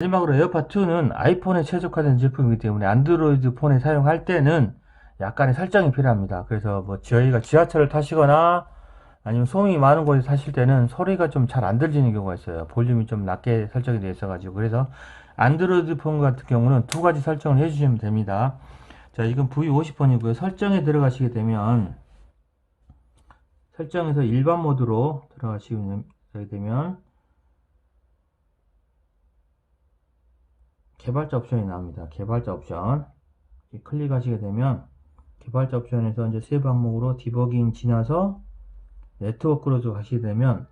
마지막으로 에어팟 2는 아이폰에 최적화된 제품이기 때문에 안드로이드 폰에 사용할 때는 약간의 설정이 필요합니다. 그래서 뭐 저희가 지하철을 타시거나 아니면 소음이 많은 곳에 사실 때는 소리가 좀 잘 안 들리는 경우가 있어요. 볼륨이 좀 낮게 설정이 되어 있어가지고. 그래서 안드로이드 폰 같은 경우는 두 가지 설정을 해주시면 됩니다. 자, 이건 V50폰이고요. 설정에 들어가시게 되면 설정에서 일반 모드로 들어가시게 되면 개발자 옵션이 나옵니다. 개발자 옵션. 클릭하시게 되면 개발자 옵션에서 이제 세 방목으로 디버깅 지나서 네트워크로 가시게 되면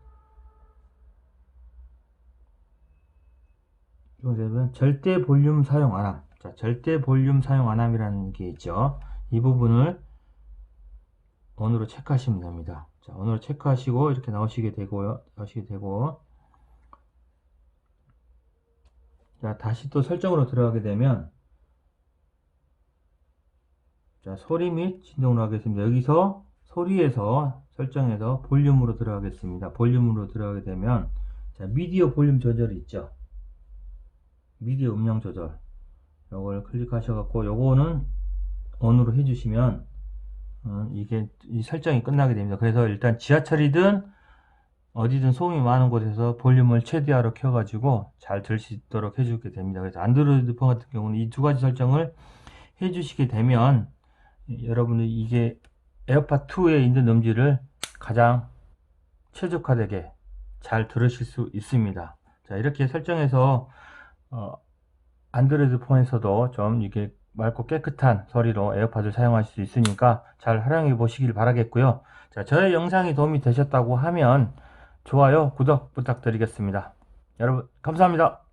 이거 되면 절대 볼륨 사용 안함. 자, 절대 볼륨 사용 안함이라는 게 있죠. 이 부분을 언어로 체크하시면 됩니다. 자, 언어로 체크하시고 이렇게 나오시게 되고요. 나오시게 되고 자, 다시 또 설정으로 들어가게 되면 자, 소리 및 진동으로 하겠습니다. 여기서 소리에서 설정해서 볼륨으로 들어가겠습니다. 볼륨으로 들어가게 되면 자, 미디어 볼륨 조절이 있죠. 미디어 음량 조절. 요걸 클릭하셔갖고 요거는 온으로 해주시면 어, 이게 이 설정이 끝나게 됩니다. 그래서 일단 지하철이든 어디든 소음이 많은 곳에서 볼륨을 최대화로 켜가지고 잘 들 수 있도록 해주게 됩니다. 그래서 안드로이드 폰 같은 경우는 이 두 가지 설정을 해주시게 되면 여러분이 이게 에어팟 2에 있는 음질을 가장 최적화되게 잘 들으실 수 있습니다. 자, 이렇게 설정해서 어, 안드로이드 폰에서도 좀 이게 맑고 깨끗한 소리로 에어팟을 사용하실 수 있으니까 잘 활용해 보시길 바라겠고요. 자, 저의 영상이 도움이 되셨다고 하면 좋아요, 구독 부탁드리겠습니다. 여러분, 감사합니다.